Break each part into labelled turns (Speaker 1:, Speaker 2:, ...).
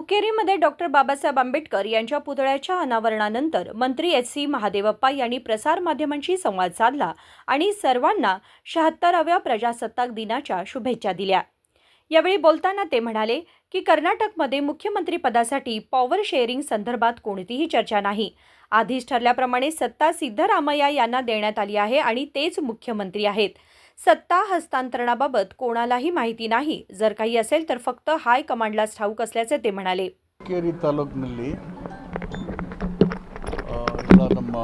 Speaker 1: हुकेरीमध्ये doctor Babasaheb Ambedkar यांच्या पुतळ्याच्या अनावरणानंतर मंत्री एस सी महादेवप्पा यांनी प्रसारमाध्यमांशी संवाद साधला आणि सर्वांना शहात्तराव्या प्रजासत्ताक दिनाच्या शुभेच्छा दिल्या. यावेळी बोलताना ते म्हणाले की कर्नाटकमध्ये मुख्यमंत्रीपदासाठी पॉवर शेअरिंग संदर्भात कोणतीही चर्चा नाही. आधीच ठरल्याप्रमाणे सत्ता सिद्धरामय्या यांना देण्यात आली आहे आणि तेच मुख्यमंत्री आहेत. सत्ता हस्तांतरणाबाबत कोणालाही माहिती नाही जर काही असेल तर फक्त हाय कमांडलाच ठाऊक असल्याचे ते म्हणाले
Speaker 2: ಹುಕ್ಕೇರಿ ತಾಲೂಕಿನಲ್ಲಿ ಆ, ಎಲ್ಲ ನಮ್ಮ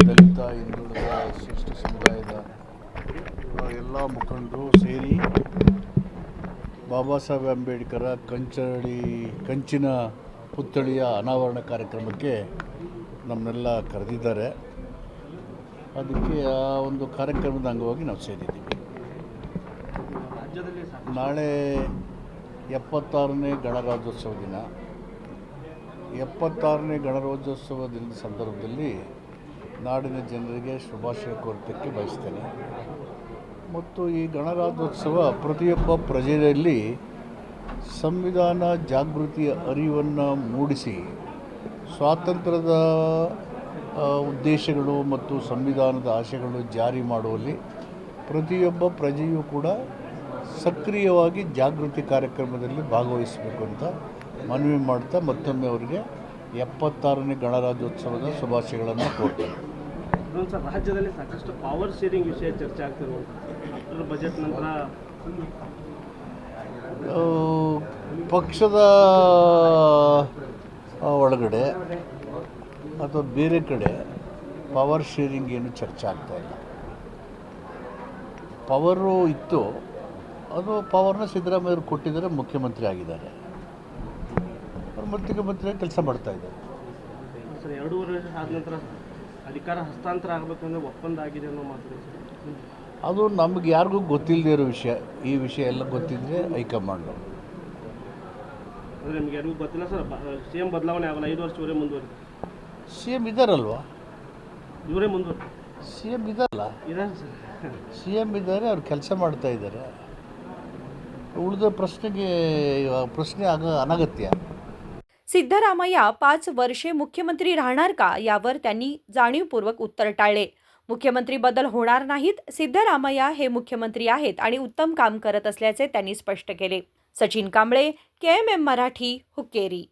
Speaker 2: ದಲಿತ ಹಿಂದುಳಿದ ಶಿಷ್ಟ ಸಮುದಾಯದ ಆ, ಎಲ್ಲ ಮುಖಂಡರು ಸೇರಿ ಬಾಬಾ ಸಾಹೇಬ್ ಅಂಬೇಡ್ಕರ ಕಂಚಳಿ ಕಂಚಿನ ಪುತ್ಥಳಿಯ ಅನಾವರಣ ಕಾರ್ಯಕ್ರಮಕ್ಕೆ ನಮ್ಮನ್ನೆಲ್ಲ ಕರೆದಿದ್ದಾರೆ ಅದಕ್ಕೆ ಆ ಒಂದು ಕಾರ್ಯಕ್ರಮದ ಅಂಗವಾಗಿ ನಾವು ಸೇರಿದ್ದೀವಿ. ನಾಳೆ ಎಪ್ಪತ್ತಾರನೇ ಗಣರಾಜ್ಯೋತ್ಸವ ದಿನ. ಎಪ್ಪತ್ತಾರನೇ ಗಣರಾಜ್ಯೋತ್ಸವ ದಿನದ ಸಂದರ್ಭದಲ್ಲಿ ನಾಡಿನ ಜನರಿಗೆ ಶುಭಾಶಯ ಕೋರತಕ್ಕೆ ಬಯಸ್ತೇನೆ. ಮತ್ತು ಈ ಗಣರಾಜ್ಯೋತ್ಸವ ಪ್ರತಿಯೊಬ್ಬ ಪ್ರಜೆಯಲ್ಲಿ ಸಂವಿಧಾನ ಜಾಗೃತಿಯ ಅರಿವನ್ನು ಮೂಡಿಸಿ, ಸ್ವಾತಂತ್ರ್ಯದ ಉದ್ದೇಶಗಳು ಮತ್ತು ಸಂವಿಧಾನದ ಆಶಯಗಳು ಜಾರಿ ಮಾಡುವಲ್ಲಿ ಪ್ರತಿಯೊಬ್ಬ ಪ್ರಜೆಯೂ ಕೂಡ ಸಕ್ರಿಯವಾಗಿ ಜಾಗೃತಿ ಕಾರ್ಯಕ್ರಮದಲ್ಲಿ ಭಾಗವಹಿಸಬೇಕು ಅಂತ ಮನವಿ ಮಾಡ್ತಾ ಮತ್ತೊಮ್ಮೆ ಅವರಿಗೆ ಎಪ್ಪತ್ತಾರನೇ ಗಣರಾಜ್ಯೋತ್ಸವದ ಶುಭಾಶಯಗಳನ್ನು ಕೋರ್ತೇನೆ.
Speaker 3: ರಾಜ್ಯದಲ್ಲಿ ಸಾಕಷ್ಟು ಪವರ್ ಶೇರಿಂಗ್ ವಿಷಯ ಚರ್ಚೆ ಆಗ್ತಿರುವಂಥ ಬಜೆಟ್ ನಂತರ
Speaker 2: ಪಕ್ಷದ ಒಳಗಡೆ ಅಥವಾ ಬೇರೆ ಕಡೆ ಪವರ್ ಶೇರಿಂಗ್ ಏನು ಚರ್ಚೆ ಆಗ್ತಾ ಇಲ್ಲ. ಪವರು ಇತ್ತು ಅದು ಪವರ್ನ ಸಿದ್ದರಾಮಯ್ಯರು ಕೊಟ್ಟಿದ್ದಾರೆ ಮುಖ್ಯಮಂತ್ರಿ ಆಗಿದ್ದಾರೆ. ಅವ್ರು ಮುಖ್ಯಮಂತ್ರಿಯಾಗಿ ಕೆಲಸ ಮಾಡ್ತಾ ಇದ್ದಾರೆ.
Speaker 3: ಸರ್ ಎರಡೂವರೆ ವರ್ಷ ಆದ ನಂತರ ಅಧಿಕಾರ ಹಸ್ತಾಂತರ ಆಗಬೇಕು ಅಂದರೆ ಒಪ್ಪಂದ ಆಗಿದೆ ಅನ್ನೋ ಮಾತು
Speaker 2: ಅದು ನಮಗೆ ಯಾರಿಗೂ ಗೊತ್ತಿಲ್ಲದೆ ಇರೋ ವಿಷಯ. ಈ ವಿಷಯ ಎಲ್ಲ ಗೊತ್ತಿದ್ದರೆ ಹೈಕಮಾಂಡು
Speaker 3: ನಿಮ್ಗೆ ಯಾರಿಗೂ ಗೊತ್ತಿಲ್ಲ ಸರ್ ಸಿ ಎಂ ಬದಲಾವಣೆ ಆಗಲ್ಲ ಐದು ವರ್ಷ ಇವರೇ ಮುಂದುವರಿ
Speaker 2: ಸಿ ಎಮ್ ಇದ್ದಾರಲ್ವಾ
Speaker 3: ಇವರೇ ಮುಂದುವರಿ
Speaker 2: ಸಿ ಎಮ್ ಇದ್ದಾರಲ್ಲ
Speaker 3: ಇದಾರೆ ಸರ್
Speaker 2: ಸಿ ಎಮ್ ಇದ್ದಾರೆ ಅವ್ರು ಕೆಲಸ ಮಾಡ್ತಾ ಇದ್ದಾರೆ ಉಳಿದ ಪ್ರಶ್ನೆಗೆ ಪ್ರಶ್ನೆ ಆಗ ಅನಗತ್ಯ
Speaker 1: सिद्धरामय्या पाच वर्षे मुख्यमंत्री राहणार का यावर त्यांनी जाणीवपूर्वक उत्तर टाळले मुख्यमंत्री बदल होणार नाहीत सिद्धरामय्या हे मुख्यमंत्री आहेत आणि उत्तम काम करत असल्याचे त्यांनी स्पष्ट केले Sachin Kamble K M M Marathi Hukkeri